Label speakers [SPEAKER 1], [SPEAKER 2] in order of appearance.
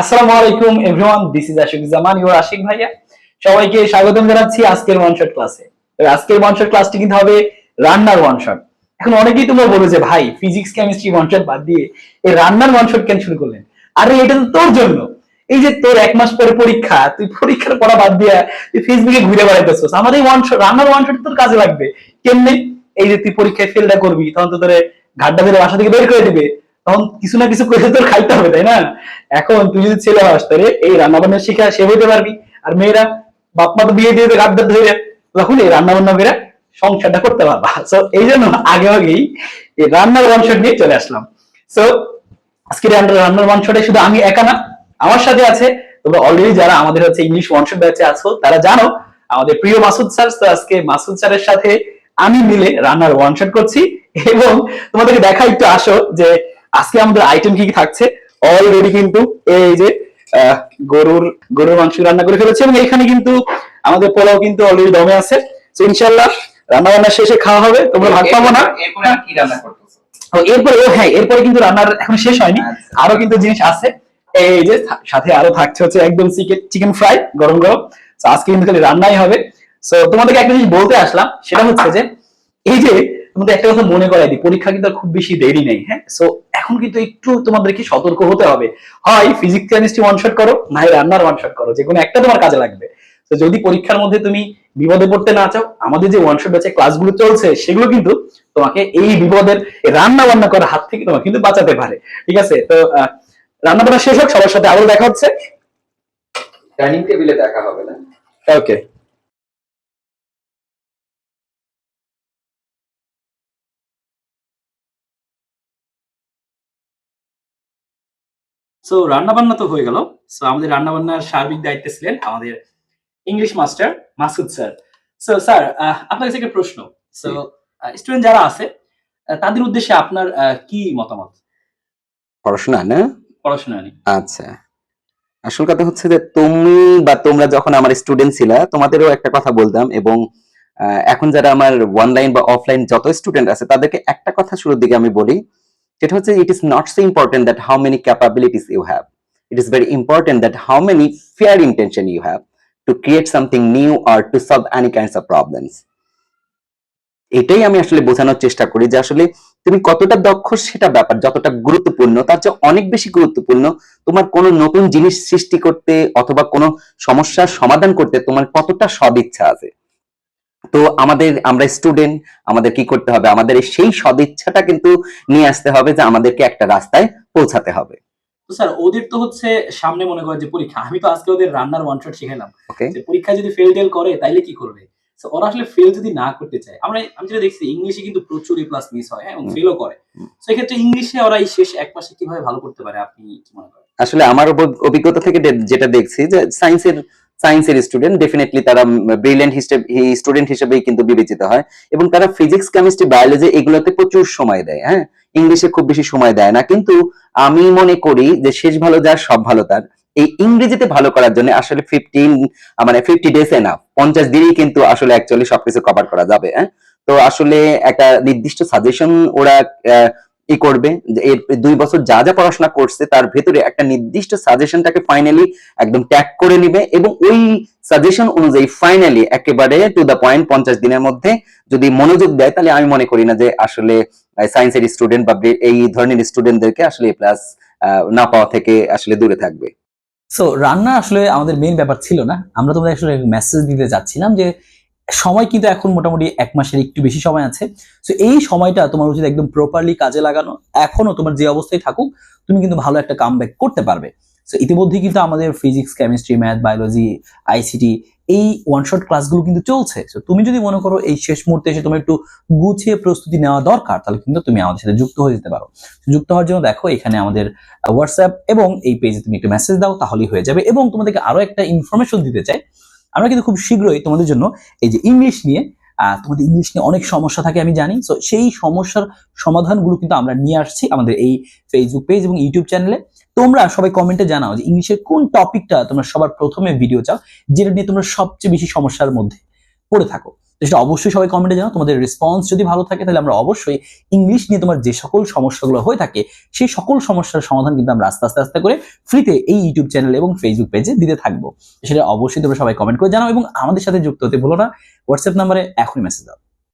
[SPEAKER 1] আসসালামু আলাইকুম everyone this is Ashiq Zaman your Ashiq ভাইয়া। সবাইকে জানাচ্ছি আজকের ওয়ান শট ক্লাসে আজকের ওয়ান শট ক্লাসটি কিন্তু হবে রান্নার ওয়ান শট এখন অনেকেই তোমরা যে, ভাই ফিজিক্স কেমিস্ট্রি ওয়ান শট বাদ দিয়ে এই রান্নার ওয়ান শট কেন শুরু করলেন? আরে, এটা তো তোর জন্য। এই যে তোর এক মাস পরে পরীক্ষা, তুই পরীক্ষার পড়া বাদ দিয়ে তুই ফেসবুকে ঘুরে বেড়াইতেছিস। আমাদের ওয়ান শট রান্নার ওয়ান শট তোর কাজে লাগবে। কেমনে? এই যে তুই পরীক্ষায় ফেলটা করবি, তখন তো তোরে ঘাটটা ধরে বাসা থেকে বের করে দিবে। তখন কিছু না কিছু করে তোর খাইতে হবে, তাই না? এখন তুই যদি ছেলে হস, তাহলে এই রান্না বান্না শিখা সে হইতে পারবি। আর মেয়েরা বাপ মা তো বিয়ে দিয়ে দেবে গাদ্দার ধরে তখন এই রান্না বান্না মেয়েরা সংসারটা করতে পারবা। সো এই জন্য আগে আগেই এই রান্নার ওয়ানশট নিয়ে চলে আসলাম। সো আজকে রান্নার রান্নার ওয়ানশটে শুধু আমি একা না, আমার সাথে আছে, তোমরা অলরেডি যারা আমাদের হচ্ছে ইংলিশ ওয়ানশট ব্যাচে আছো তারা জানো, আমাদের প্রিয় মাসুদ স্যার। তো আজকে মাসুদ স্যারের সাথে আমি মিলে রান্নার ওয়ানশট করছি। এবং তোমাদেরকে দেখা একটু আসো যে আজকে আমাদের আইটেম কি কি থাকছে? অলরেডি কিন্তু এই যে গরুর গরুর মাংস রান্না করে ফেলেছে এবং এখানে কিন্তু আমাদের পোলাও কিন্তু অলরেডি দমে আছে। তো ইনশাল্লাহ রান্না বান্না শেষে খাওয়া হবে তোমরা ভাগ পাবো না।
[SPEAKER 2] এরপরে
[SPEAKER 1] ও, হ্যাঁ এরপরে কিন্তু রান্নার এখন শেষ হয়নি।
[SPEAKER 2] আচ্ছা।
[SPEAKER 1] আরও কিন্তু জিনিস আছে। এই যে সাথে আরও থাকছে হচ্ছে একদম চিকেন চিকেন ফ্রাই গরম গরম। আজকে কিন্তু খালি রান্নাই হবে। সো তোমাদেরকে একটা জিনিস বলতে আসলাম সেটা হচ্ছে যে এই যে তোমাদের একটা কথা মনে করাই দিই পরীক্ষা কিন্তু খুব বেশি দেরি নেই হ্যাঁ? সো এখন কিন্তু একটু তোমাদেরকে সতর্ক হতে হবে। হয় ফিজিক্স কেমিস্ট্রি ওয়ান শট করো না হয় রান্নার ওয়ান শট করো যে কোনো একটা তোমার কাজে লাগবে। তো যদি পরীক্ষার মধ্যে তুমি বিপদে পড়তে না চাও আমাদের যে ওয়ান শট ব্যাচে ক্লাসগুলো চলছে সেগুলো কিন্তু তোমাকে এই বিপদের রান্না বান্না করার হাত থেকে তোমাকে কিন্তু বাঁচাতে পারে। ঠিক আছে? তো আহ, রান্না বান্না শেষ হোক সবার সাথে আবার দেখা হচ্ছে।
[SPEAKER 2] ডাইনিং টেবিলে দেখা হবে না।
[SPEAKER 1] ওকে সো রান্না বান্না তো হয়ে গেল। সো আমাদের রান্না বান্নার সার্বিক দায়িত্বে ছিলেন আমাদের English master Masud sir so sir আপনার কাছে একটা প্রশ্ন। সো স্টুডেন্ট যারা আছে তাদের উদ্দেশ্যে আপনার কি মতামত?
[SPEAKER 3] পড়াশোনা না?
[SPEAKER 1] পড়াশোনা নিয়ে।
[SPEAKER 3] আচ্ছা। আসল কথা হচ্ছে যে তুমি বা তোমরা যখন আমার স্টুডেন্ট ছিলা তোমাদেরও একটা কথা বলতাম এবং আহ, এখন যারা আমার অনলাইন বা অফলাইন যত স্টুডেন্ট আছে তাদেরকে একটা কথা শুরুর দিকে আমি বলি সেটা হচ্ছে it is not so important that how many capabilities you have it is very important that how many fair intention you have to create something new or to solve any kinds of problems এটাই আমি আসলে বোঝানোর চেষ্টা করি যে আসলে তুমি কতটা দক্ষ সেটা ব্যাপার, যতটা গুরুত্বপূর্ণ, তার চেয়ে অনেক বেশি গুরুত্বপূর্ণ তোমার কোনো নতুন জিনিস সৃষ্টি করতে অথবা কোনো সমস্যার সমাধান করতে তোমার কতটা সদিচ্ছা আছে। তো আমাদের আমরা স্টুডেন্ট আমাদের কি করতে হবে? আমাদের সেই সদিচ্ছাটা কিন্তু নিয়ে আসতে হবে যে আমাদেরকে একটা রাস্তায় পৌঁছাতে হবে।
[SPEAKER 1] তো স্যার ওদের তো হচ্ছে সামনে মনে করে যে পরীক্ষা। আমি তো আজকে ওদের রান্নার ওয়ান শট শিখাইলাম। যে পরীক্ষায় যদি ফেল টেল করে তাইলে কি করবে? ওরা আসলে ফেল যদি না করতে চায় আমরা আমি যেটা দেখছি ইংলিশে কিন্তু প্রচুর এ প্লাস মিস হয় হ্যাঁ এবং। ফেলও করে। এক্ষেত্রে ইংলিশে ওরা এই শেষ এক মাসে কীভাবে ভালো করতে পারে আপনি কি মনে করেন?
[SPEAKER 3] আসলে আমার অভ- অভিজ্ঞতা থেকে যেটা দেখছি যে সায়েন্সের সায়েন্সের স্টুডেন্ট ডেফিনেটলি তারা ব্রিলিয়েন্ট স্টুডেন্ট হিসেবেই কিন্তু বিবেচিত হয়। এবং তারা ফিজিক্স কেমিস্ট্রি বায়োলজি এগুলোতে প্রচুর সময় দেয় হ্যাঁ? ইংলিশে খুব বেশি সময় দেয় না, কিন্তু আমি মনে করি যে শেষ ভালো যার সব ভালো তার। এই ইংরেজিতে ভালো করার জন্য আসলে ফিফটিন মানে ফিফটি ডেজ এনাফ পঞ্চাশ দিনই কিন্তু আসলে অ্যাকচুয়ালি সবকিছু কভার করা যাবে হ্যাঁ? তো আসলে একটা নির্দিষ্ট সাজেশন ওরা ই করবে এর দুই বছর যা যা পড়াশোনা করছে তার ভেতরে একটা নির্দিষ্ট সাজেশনটাকে ফাইনালি একদম ট্যাগ করে নিবে এবং ওই সাজেশন অনুযায়ী ফাইনালি একেবারে টু দ্য পয়েন্ট পঞ্চাশ দিনের মধ্যে যদি মনোযোগ দেয়, তাহলে আমি মনে করি না যে আসলে সায়েন্সের স্টুডেন্ট বা এই ধরনের স্টুডেন্টদেরকে আসলে এ প্লাস না পাওয়া থেকে আসলে দূরে থাকবে।
[SPEAKER 4] সো রান্না আসলে আমাদের মেইন ব্যাপার ছিল না। আমরা তোমাদের আসলে মেসেজ দিতে যাচ্ছিলাম যে সময় কিন্তু এখন মোটামুটি এক মাসের একটু বেশি সময় আছে। সো এই সময়টা তোমার উচিত একদম প্রপারলি কাজে লাগানো। এখনও তোমার যে অবস্থায় থাকুক, তুমি কিন্তু ভালো একটা কাম করতে পারবে। সো ইতিমধ্যে কিন্তু আমাদের physics chemistry math biology ICT এই ওয়ান শট ক্লাসগুলো কিন্তু চলছে। সো তুমি যদি মনে করো এই শেষ মুহূর্তে এসে তোমার একটু গুছিয়ে প্রস্তুতি নেওয়া দরকার, তাহলে কিন্তু তুমি আমাদের সাথে যুক্ত হয়ে যেতে পারো। যুক্ত হওয়ার জন্য দেখো, এখানে আমাদের হোয়াটসঅ্যাপ এবং এই পেজে তুমি একটু মেসেজ দাও, তাহলেই হয়ে যাবে। এবং তোমাদেরকে আরও একটা ইনফরমেশন দিতে চাই। আমরা কিন্তু খুব শীঘ্রই তোমাদের জন্য এই যে ইংলিশ নিয়ে তোমাদের ইংলিশ নিয়ে অনেক সমস্যা থাকে আমি জানি। তো সেই সমস্যার সমাধানগুলো কিন্তু আমরা নিয়ে আসছি আমাদের এই ফেসবুক পেজ এবং ইউটিউব চ্যানেলে তোমরা সবাই কমেন্টে জানাও যে ইংলিশের কোন টপিকটা তোমরা সবার প্রথমে ভিডিও চাও, যেটা নিয়ে তোমরা সবচেয়ে বেশি সমস্যার মধ্যে পড়ে থাকো।
[SPEAKER 1] সেটা অবশ্যই সবাই কমেন্টে জানাও। তোমাদের রেসপন্স যদি ভালো থাকে, তাহলে আমরা অবশ্যই ইংলিশ নিয়ে তোমার যে সকল সমস্যাগুলো হয়ে থাকে, সেই সকল সমস্যার সমাধান কিন্তু আমরা আস্তে আস্তে আস্তে করে ফ্রিতে এই ইউটিউব চ্যানেল এবং ফেসবুক পেজে দিতে থাকব। সেটা অবশ্যই তোমরা সবাই কমেন্ট করে জানাও এবং আমাদের সাথে যুক্ত হতে ভুলো না। হোয়াটসঅ্যাপ নাম্বারে এখনই মেসেজ দাও।